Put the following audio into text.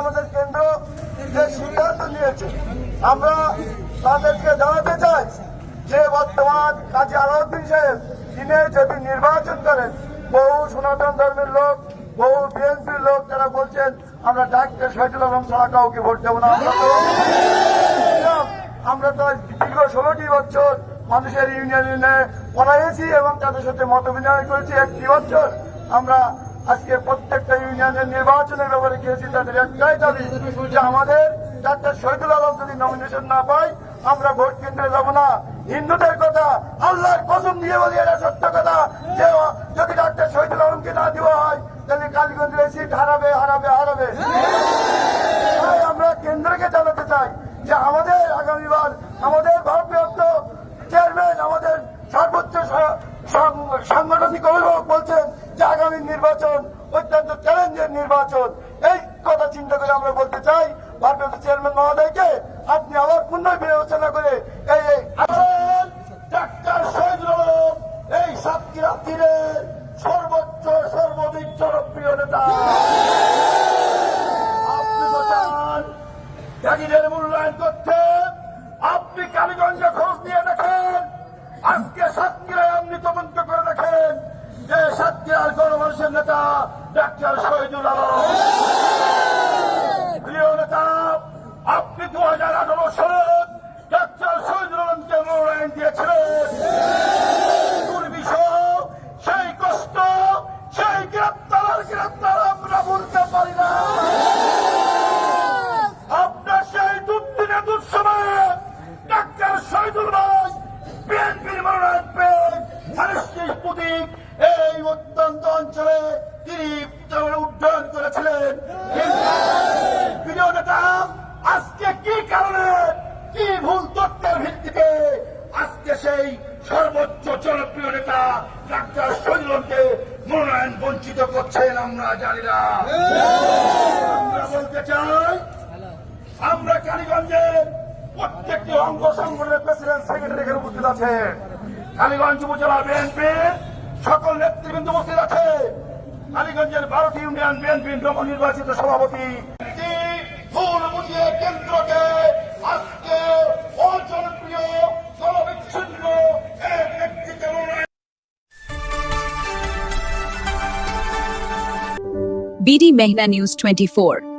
আমাদের কেন্দ্র যে সিদ্ধান্ত নিয়েছে। আমরা তাদেরকে জানাতে চাই যে বর্তমান কাজী আলাউদ্দিন সাহেব, তিনি যদি নির্বাচন করেন, বহু সনাতন ধর্মের লোক, বহু বিএনপির লোক তারা বলছেন, আমরা ডাক্তার শহীদুল আলম ছাড়া কাউকে ভোট দেবো না। আমরা তো দীর্ঘ ষোলোটি বছর মানুষের ইউনিয়নে পড়াইছি এবং তাদের সাথে মত বিনিময় করেছি একটি বছর। আমরা আজকে প্রত্যেকটা ইউনিয়নের নির্বাচনের ব্যাপারে গিয়েছি, তাদের একটাই দাবি যে আমাদের ডাক্তার শহীদুল আলম যদি নমিনেশন না পাই আমরা ভোট কেন্দ্রে যাব না। হিন্দুদের কথা, আল্লাহর কসম দিয়ে বলি, এটা সত্য কথা। যে যদি ডাক্তার শহীদুল আলমকে না দেওয়া হয়, তাহলে কালীগঞ্জের সিট হারাবে হারাবে হারাবে। আমরা কেন্দ্রকে জানাতে চাই যে আমাদের আগামীবার আমাদের ভারপ্রাপ্ত চেয়ারম্যান আমাদের সর্বোচ্চ স- সং- অভিভাবক বলছেন যে আগামী নির্বাচন অত্যন্ত চ্যালেঞ্জের নির্বাচন। এই কথা চিন্তা করে আমরা বলতে চাই, ভারপ্রাপ্ত চেয়ারম্যান মহোদয়কে আপনি আবার পুনর্বিবেচনা করে এই আপনি কালীগঞ্জে খোঁজ দিয়ে নেতা ডাক্তার শহীদুল আলম। অত্যন্ত অঞ্চলে তিনি উড্ডয়ন করেছিলেন। আজকে কি কারণে, কি ভুল তথ্যের ভিত্তিতে আজকে সেই সর্বোচ্চ জনপ্রিয় নেতা ডাক্তার শহীদুলকে মনোনয়ন বঞ্চিত করছেন আমরা জানি না। আমরা বলতে চাই, আমরা কালীগঞ্জের প্রত্যেকটি অঙ্গ সংগঠনের প্রেসিডেন্ট, সেক্রেটারি এখানে উপস্থিত আছে কালীগঞ্জ উপজেলা বিএনপির সকল নেতৃবৃন্দ উপস্থিত আছে। কালীগঞ্জের বারোটি ইউনিয়ন বিএনপির নবনির্বাচিত সভাপতি কেন্দ্রকে আজকে অজনপ্রিয় জনবিচ্ছিন্ন এক ব্যক্তিকে BD Mehna News 24